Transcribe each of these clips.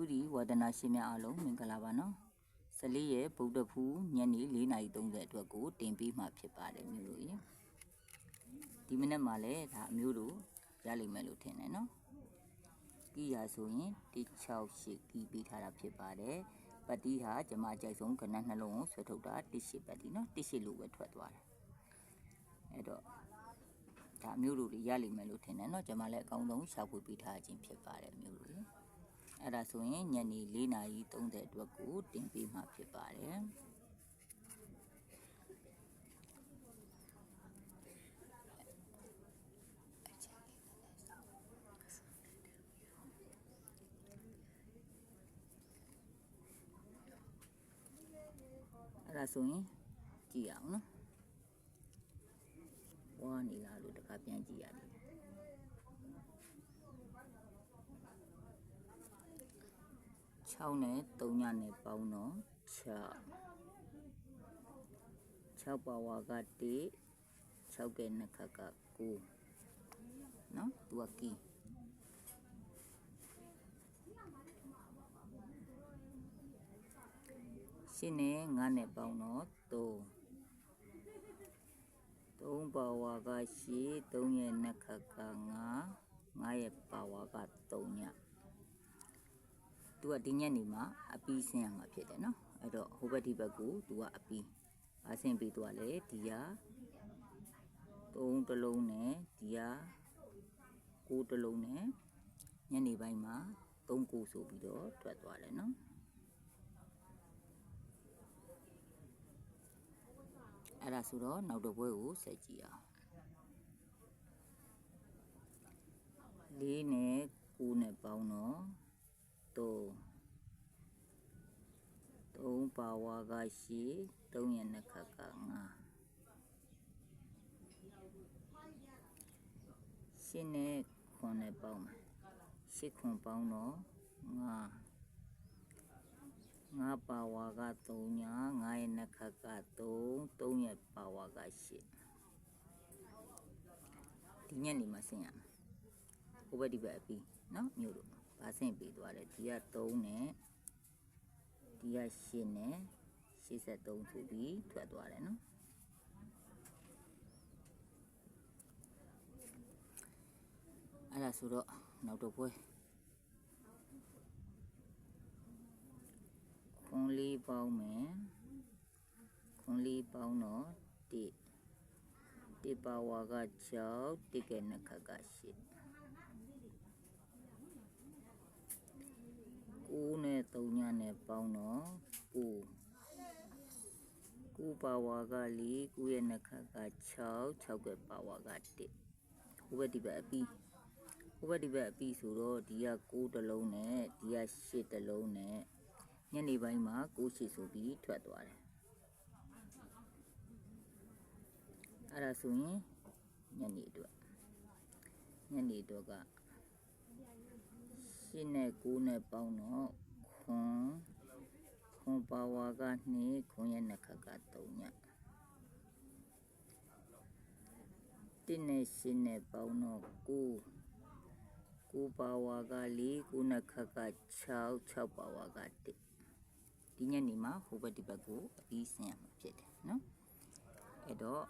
သူဒီဝါဒနာရှင်များအားလုံးမင်္ဂလာပါနော်14ရဲ့ဗုဒ္ဓဖူးညနေ4:30အတွက်ကိုတင်ပေးမှဖြစ်ပါတယ်မျိုးတို့ရေဒီမနေ့မှလည်းဒါအမျိုးတို့ရလိမ့်မယ်လို့ထင်တယ်နော်ကီယာဆိုရင်168ကီပေးထားတာဖြစ်ပါတယ်ပတိဟာကျမအကြိုက်ဆုံးကနက်နှလုံးကိုဆွဲထုတ်တာ18ပတိနော်18လို့ပဲထွက်သွားတယ်အဲ့တော့ဒါမျိုးတို့တွေရလိမ့်မယ်လို့ထင်တယ်နော်ကျမလည်းအကောင်းဆုံးရှာဖွေပေးထားခြင်းဖြစ်ပါတယ်မျိုးတို့ရေ အဲ့ဒါဆိုရင်ညနေ4:30အတွက်ကိုတင်ပေးမှာဖြစ်ပါတယ်အဲ့ဒါဆိုရင်ကြည့်အောင်နော်ဝါနေလားလို့တခါပြန်ကြည့်ရတယ် 6နဲ့3ညနဲ့ပေါင်းတော့6 6ပါဝါက1 6ကဲနှစ်ခတ်က9နော်သူကကီရှင်းနဲ့9နဲ့ပေါင်းတော့3 3ပါဝါက8 3ရဲ့နှစ်ခတ်က9 9ရဲ့ပါဝါက3ည သူကဒီညက်နေမှာအပီးဆင်းရမှာဖြစ်တယ်နော်အဲ့တော့ဟိုဘက်ဒီဘက်ကိုသူကအပီးအဆင်းပြီးသွားလေဒီက3တလုံးနဲ့ဒီက9တလုံးနဲ့ညနေပိုင်းမှာ3ကိုဆိုပြီးတော့ထွက်သွားတယ်နော်အဲ့ဒါဆိုတော့နောက်တစ်ပွဲကိုဆက်ကြည့်အောင်လေးနဲ့9နဲ့ပေါင်းတော့ 3 3ပါဝါကရှိ3ရဲ့နှစ်ခတ်က5ရှင်းနဲ့ခွန်နဲ့ပေါင်းမယ်ရှစ်ခွန်ပေါင်းတော့5 5ပါဝါက3ညာ5ရဲ့နှစ်ခတ်က3 3ရဲ့ပါဝါက8ဒီညနေမှာဆင်းရမယ်ဟိုဘက်ဒီဘက်အပြီးနော်မြို့တို့ ပါဆင့်ပေးသွားတယ်ဒီက3နဲ့ဒီက8နဲ့83ဆိုပြီးထွက်သွားတယ်နော်အဲ့ဒါဆိုတော့နောက်တော့ပွဲခွန်လေးပေါင်းမယ်ခွန်လေးပေါင်းတော့1 1ပါဝါက6 1ကဲနှစ်ခတ်က8 9နဲ့3ညနဲ့ ပေါင်းတော့9 9ပါဝါက4 9ရဲ့နှစ်ခတ်က6 6ကပါဝါက1ဟိုဘက်ဒီဘက်အပီးဟိုဘက်ဒီဘက်အပီးဆိုတော့ဒီက9တလုံးနဲ့ဒီက8တလုံးနဲ့ညနေပိုင်းမှာ9 8ဆိုပြီးထွက်သွားတယ်အဲ့ဒါဆိုရင်ညနေအတွက်ညနေအတွက်ကရှင်းနဲ့9နဲ့ပေါင်းတော့ခွန် ခွန်ပါဝါက2ခွန်ရဲ့နှစ်ခတ်က3ညတင်းနဲ့ရှင်းနဲ့ပေါင်းတော့9 9ပါဝါက4 9နှစ်ခတ်က6 6ပါဝါက1ဒီညနေမှာဟိုဘက်ဒီဘက်ကိုအပြီးဆင်ရမှာဖြစ်တယ်နော်အဲ့တော့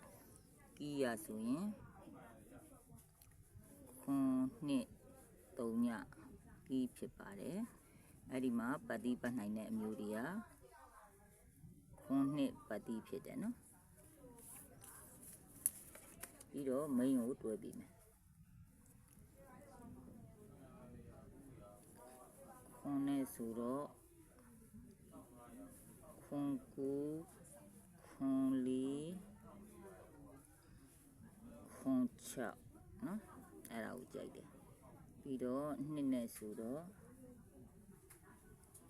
ကီးရဆိုရင်ခွန်နှစ်3ညပြီးဖြစ်ပါတယ် အဲ့ဒီမှာပတ်တိပတ်နိုင်တဲ့အမျိုးတွေကခွန်းနှစ်ပတ်တိဖြစ်တယ်နော်ပြီးတော့မိန်ကိုတွဲပြီးမယ်ခွန်းနဲ့ဆိုတော့ခွန်းကူခွန်းလီခွန်းချောက်နော်အဲ့ဒါကိုကြိုက်တယ်ပြီးတော့နှစ်နဲ့ဆိုတော့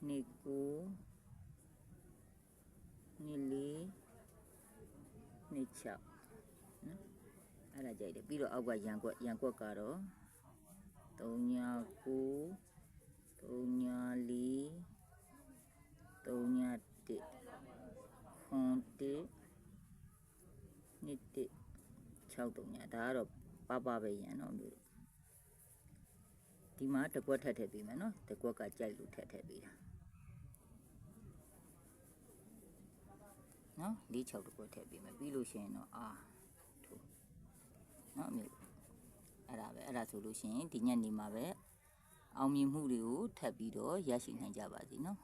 နှစ်ကိုနှစ်လေးနှစ်6နော်အဲ့ဒါကြိုက်တယ်ပြီးတော့အောက်ကရန်ကွက်ရန်ကွက်ကတော့3ညာ9 3ညာ4 3ညာ1ခွန်1နှစ်1 6 3ညာဒါကတော့ပပပဲရန်တော့မျိုးဒီမှာတစ်ကွက်ထပ်ထည့်ပေးမယ်နော်တစ်ကွက်ကကြိုက်လို့ထပ်ထည့်ပေးတာ နော်လေး6တစ်ကွက်ထည့်ပေးမယ်ပြီးလို့ရှိရင်တော့အာထိုးနော်အမျိုးအဲ့ဒါပဲအဲ့ဒါဆိုလို့ရှိရင်ဒီညနေမှာပဲအောင်မြင်မှုတွေကိုထပ်ပြီးတော့ရရှိနိုင်ကြပါစေနော်